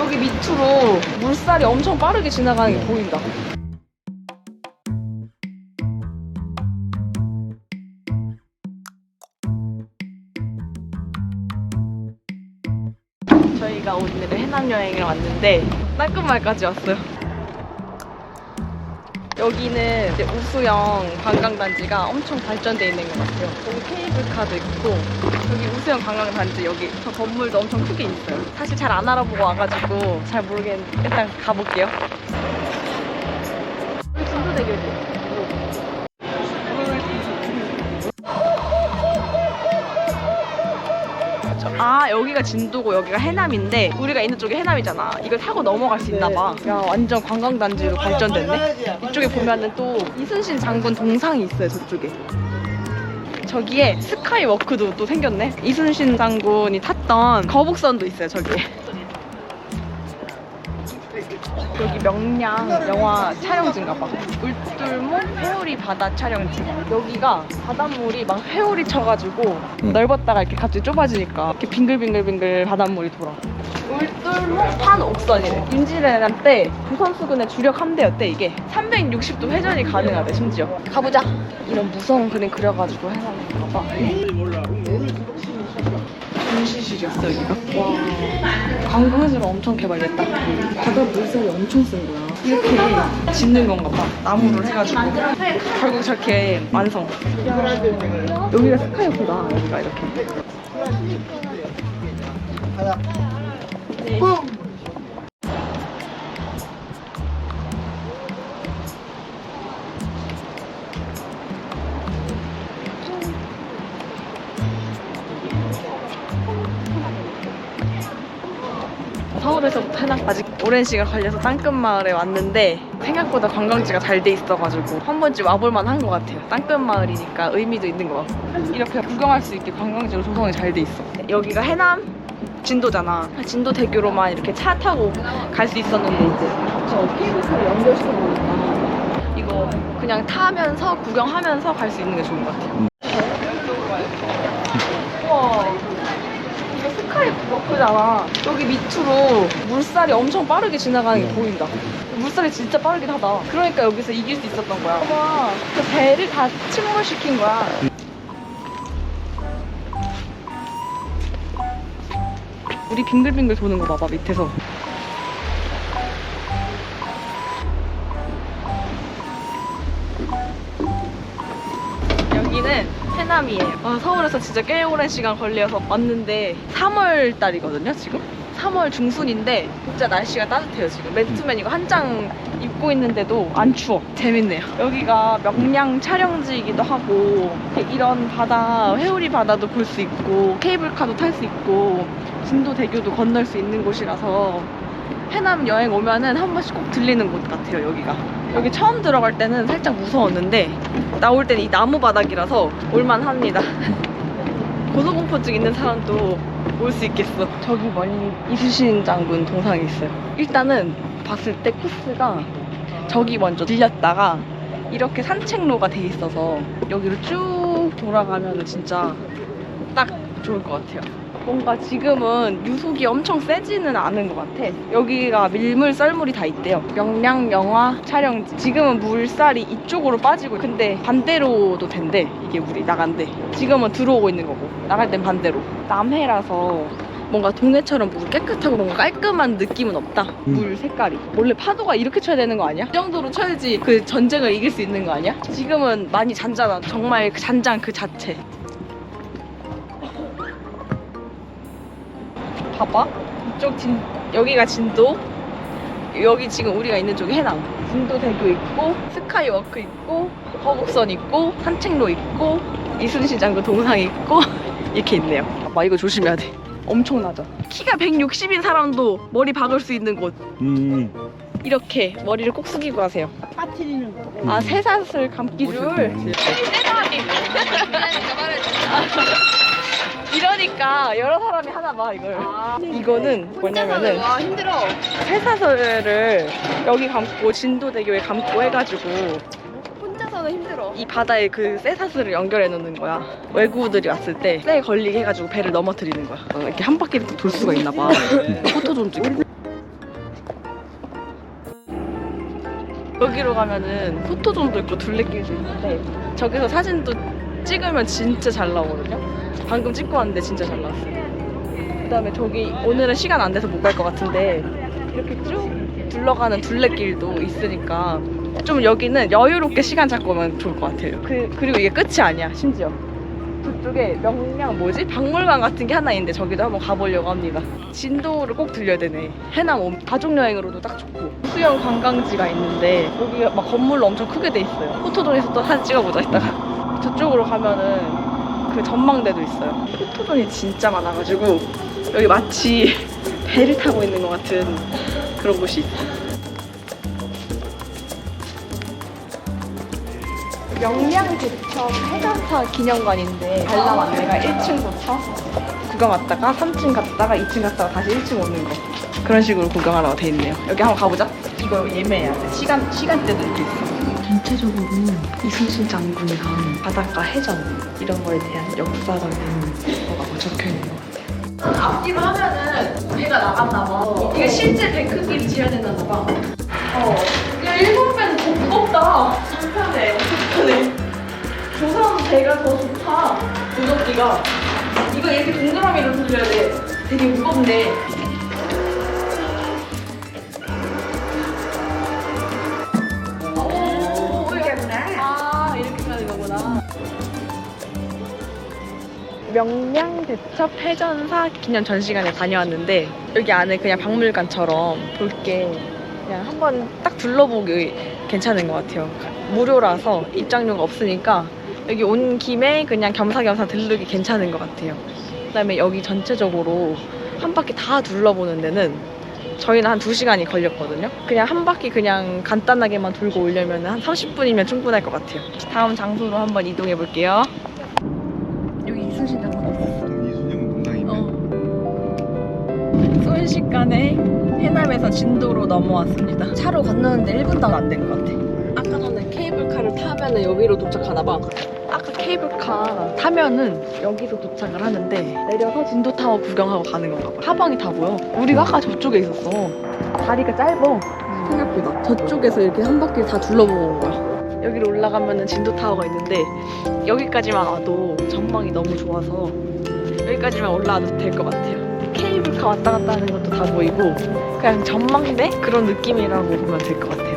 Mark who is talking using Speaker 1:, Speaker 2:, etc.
Speaker 1: 여기 밑으로 물살이 엄청 빠르게 지나가는 게 보인다. 저희가 오늘은 해남 여행을 왔는데 땅끝말까지 왔어요. 여기는 이제 우수영 관광단지가 엄청 발전돼 있는 것 같아요. 여기 케이블카도 있고 여기 우수영 관광단지 여기 저 건물도 엄청 크게 있어요. 사실 잘 안 알아보고 와가지고 잘 모르겠는데 일단 가볼게요. 여기 진도대교지. 아 여기가 진도고 여기가 해남인데 우리가 있는 쪽이 해남이잖아. 이걸 타고 넘어갈 수 있나 봐 야 완전 관광단지로 발전됐네. 이쪽에 보면은 또 이순신 장군 동상이 있어요 저쪽에. 저기에 스카이워크도 또 생겼네. 이순신 장군이 탔던 거북선도 있어요 저기에 여기 명량 영화 촬영지인가 봐. 울tur목 회오리 바다 촬영지. 여기가 바닷물이 막 회오리 쳐가지고
Speaker 2: 응.
Speaker 1: 넓었다가 이렇게 갑자기 좁아지니까 이렇게 빙글빙글빙글 바닷물이 돌아. 울tur목 판옥선이래. 임진왜란 때 부선수군의 주력 함대였대 이게. 360도 회전이 가능하대 심지어. 가보자. 이런 무서운 그림 그려가지고 해놨나 봐. 전시실이었어 여기가. 와. 관광지로 엄청 개발됐다. 바다 물살이 엄청 센 거야. 이렇게 짓는 건가 봐. 나무를 해가지고. 결국 저렇게 완성. 여기가 스카이워크다. 여기가 이렇게. 서울에서부터 해남까지 오랜 시간 걸려서 땅끝마을에 왔는데 생각보다 관광지가 잘 돼 있어가지고 한 번쯤 와볼 만 한 것 같아요. 땅끝마을이니까 의미도 있는 것 같고 이렇게 구경할 수 있게 관광지로 조성이 잘 돼 있어. 여기가 해남 진도잖아. 진도 대교로만 이렇게 차 타고 갈 수 있었는데 이제 저 케이블카를 연결시켜 보니까 이거 그냥 타면서 구경하면서 갈 수 있는 게 좋은 것 같아요. 우와. 이거 워크잖아. 여기 밑으로 물살이 엄청 빠르게 지나가는 게 보인다. 물살이 진짜 빠르긴 하다. 그러니까 여기서 이길 수 있었던 거야. 봐봐. 그 배를 다 침몰시킨 거야. 우리 빙글빙글 도는 거 봐봐, 밑에서. 해남이에요. 아, 서울에서 진짜 꽤 오랜 시간 걸려서 왔는데 3월 달이거든요, 지금? 3월 중순인데 진짜 날씨가 따뜻해요, 지금. 맨투맨 이거 한 장 입고 있는데도 안 추워. 재밌네요. 여기가 명량 촬영지이기도 하고 이런 바다, 회오리 바다도 볼 수 있고 케이블카도 탈 수 있고 진도 대교도 건널 수 있는 곳이라서 해남 여행 오면은 한 번씩 꼭 들리는 곳 같아요, 여기가. 여기 처음 들어갈 때는 살짝 무서웠는데 나올 때는 이 나무 바닥이라서 올만합니다. 고소공포증 있는 사람도 올 수 있겠어. 저기 멀리 이수신 장군 동상이 있어요. 일단은 봤을 때 코스가 저기 먼저 들렸다가 이렇게 산책로가 돼 있어서 여기로 쭉 돌아가면 진짜 딱 좋을 것 같아요. 뭔가 지금은 유속이 엄청 세지는 않은 것 같아. 여기가 밀물 썰물이 다 있대요. 명량 영화 촬영지. 지금은 물살이 이쪽으로 빠지고 근데 반대로도 된대. 이게 물이 나간대. 지금은 들어오고 있는 거고 나갈 땐 반대로. 남해라서 뭔가 동해처럼 물 깨끗하고 뭔가 깔끔한 느낌은 없다.
Speaker 2: 음.
Speaker 1: 물 색깔이. 원래 파도가 이렇게 쳐야 되는 거 아니야? 이 정도로 쳐야지 그 전쟁을 이길 수 있는 거 아니야? 지금은 많이 잔잔한 정말 그 잔잔 그 자체. 봐봐. 이쪽 진 여기가 진도. 여기 지금 우리가 있는 쪽이 해남. 진도 대교 있고 스카이워크 있고 허곡선 있고 산책로 있고 이순신 장군 동상 있고 이렇게 있네요. 봐봐 이거 조심해야 돼. 엄청나죠. 키가 160인 사람도 머리 박을 수 있는 곳.
Speaker 2: 음.
Speaker 1: 이렇게 머리를 꼭 숙이고 가세요.
Speaker 3: 빠뜨리는 거.
Speaker 1: 아 새사슬 감기줄.
Speaker 2: 음.
Speaker 1: 이 이러니까 여러 사람이 하나 봐 이걸 아. 이거는 뭐냐면은
Speaker 3: 와 힘들어
Speaker 1: 회사서를 여기 감고 진도대교에 감고 해가지고
Speaker 3: 혼자서는 힘들어
Speaker 1: 이 바다에 그 쇠사슬을 연결해 놓는 거야. 외국들이 왔을 때쇠 걸리게 해가지고 배를 넘어뜨리는 거야. 어, 이렇게 한 바퀴를 돌 수가 있나 봐. 포토 좀 찍고. 여기로 가면은 포토존도 있고 둘레길도 있는데 저기서 사진도 찍으면 진짜 잘 나오거든요. 방금 찍고 왔는데 진짜 잘 나왔어요. 그다음에 저기 오늘은 시간 안 돼서 못 갈 것 같은데 이렇게 쭉 둘러가는 둘레길도 있으니까 좀 여기는 여유롭게 시간 잡고 오면 좋을 것 같아요. 그, 그리고 이게 끝이 아니야, 심지어. 저쪽에 명량 뭐지? 박물관 같은 게 하나 있는데 저기도 한번 가보려고 합니다. 진도를 꼭 들려야 되네. 해남 오- 가족여행으로도 딱 좋고. 수영 관광지가 있는데 여기 막 건물로 엄청 크게 돼 있어요. 포토존에서 또 사진 찍어보자 이따가. 저쪽으로 가면은 그 전망대도 있어요. 포토존이 진짜 많아가지고 여기 마치 배를 타고 있는 것 같은 그런 곳이 있어요. 명량대첩 해전사 기념관인데 관람 안내가 1층부터 구경 왔다가 3층 갔다가 2층 갔다가 다시 1층 오는 거 그런 식으로 구경하라고 돼 있네요. 여기 한번 가보자. 이거 예매해야 돼. 시간 시간대도 이렇게 있어. 전체적으로 이순신 장군이 한 바닷가 해전 이런 거에 대한 역사적인 거가 적혀 있는 것 같아요. 앞뒤로 하면은 배가 나갔나 봐. 이게 실제 배 크기를 지어야 된나 봐. 어. 야, 일본 배는 더 무겁다. 불편해. 불편해. 조선 배가 더 좋다. 무겁기가. 이거 이렇게 동그라미로 돌려야 돼. 되게 무겁네. 명량대첩 해전사 기념 전시관에 다녀왔는데 여기 안에 그냥 박물관처럼 볼 게 그냥 한번 딱 둘러보기 괜찮은 것 같아요. 무료라서 입장료가 없으니까 여기 온 김에 그냥 겸사겸사 들르기 괜찮은 것 같아요. 그 다음에 여기 전체적으로 한 바퀴 다 둘러보는 데는 저희는 한 2시간이 걸렸거든요. 그냥 한 바퀴 그냥 간단하게만 돌고 오려면 한 30분이면 충분할 것 같아요. 다음 장소로 한번 이동해 볼게요. 순식간에 해남에서 진도로 넘어왔습니다. 차로 건너는데 1분도 안 된 것 같아. 아까 전에 케이블카를 타면은 여기로 도착하나 봐. 아까 케이블카 타면은 여기서 도착을 하는데 내려서 진도 타워 구경하고 가는 건가 봐. 하방이 다 보여. 우리가 아까 저쪽에 있었어. 다리가 짧어. 생각보다. 저쪽에서 이렇게 한 바퀴 다 둘러보고 온 거야. 여기로 올라가면은 진도 타워가 있는데 여기까지만 와도 전망이 너무 좋아서 여기까지만 올라와도 될 것 같아요. 케이블카 왔다 갔다 하는 것도 다 보이고 그냥 전망대 그런 느낌이라고 보면 될 것 같아요.